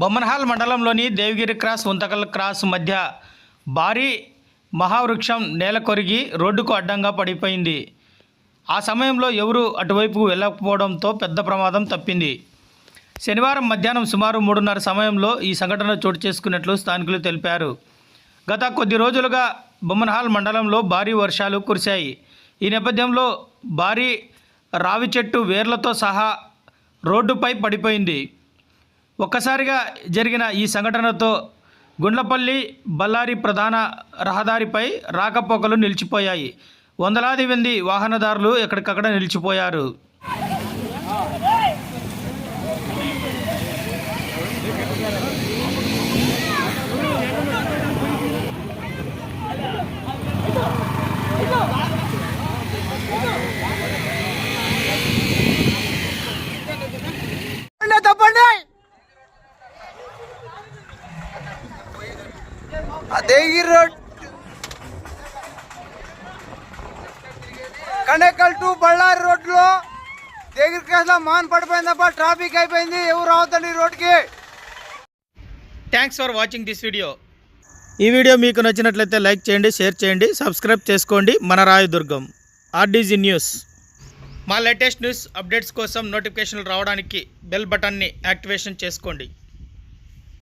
బొమ్మన్హాల్ మండలంలోని Devagiri cross ఉంతకల్ cross మధ్య భారీ మహావృక్షం నేల కొరిగి రోడ్డుకు అడ్డంగా పడిపోయింది. ఆ సమయంలో ఎవరూ అటువైపు వెళ్ళకపోవడంతో పెద్ద ప్రమాదం తప్పింది. శనివారం మధ్యాహ్నం సుమారు మూడున్నర సమయంలో ఈ సంఘటన చోటు చేసుకున్నట్లు స్థానికులు తెలిపారు. గత కొద్ది రోజులుగా బొమ్మన్హాల్ మండలంలో భారీ వర్షాలు కురిశాయి. ఈ నేపథ్యంలో భారీ రావి చెట్టు వేర్లతో సహా రోడ్డుపై పడిపోయింది. ఒక్కసారిగా జరిగిన ఈ సంఘటనతో గుండ్లపల్లి బళ్ళారి ప్రధాన రహదారిపై రాకపోకలు నిలిచిపోయాయి. వందలాది మంది వాహనదారులు ఎక్కడికక్కడ నిలిచిపోయారు. అదే ఈ రోడ్. కనేకల్ టు బళ్ళారి రోడ్లో దేగిరి కేసులో మాన్ పడిపోయింది తప్ప ట్రాఫిక్ అయిపోయింది. ఎవరు రావద్దండి ఈ రోడ్కి thanks for watching this video ఈ వీడియో మీకు నచ్చినట్లయితే లైక్ చేయండి షేర్ చేయండి సబ్స్క్రైబ్ చేసుకోండి. మన రాయదుర్గం ఆర్డీజీ న్యూస్. మా లేటెస్ట్ న్యూస్ అప్డేట్స్ కోసం నోటిఫికేషన్లు రావడానికి బెల్ బటన్ని యాక్టివేషన్ చేసుకోండి.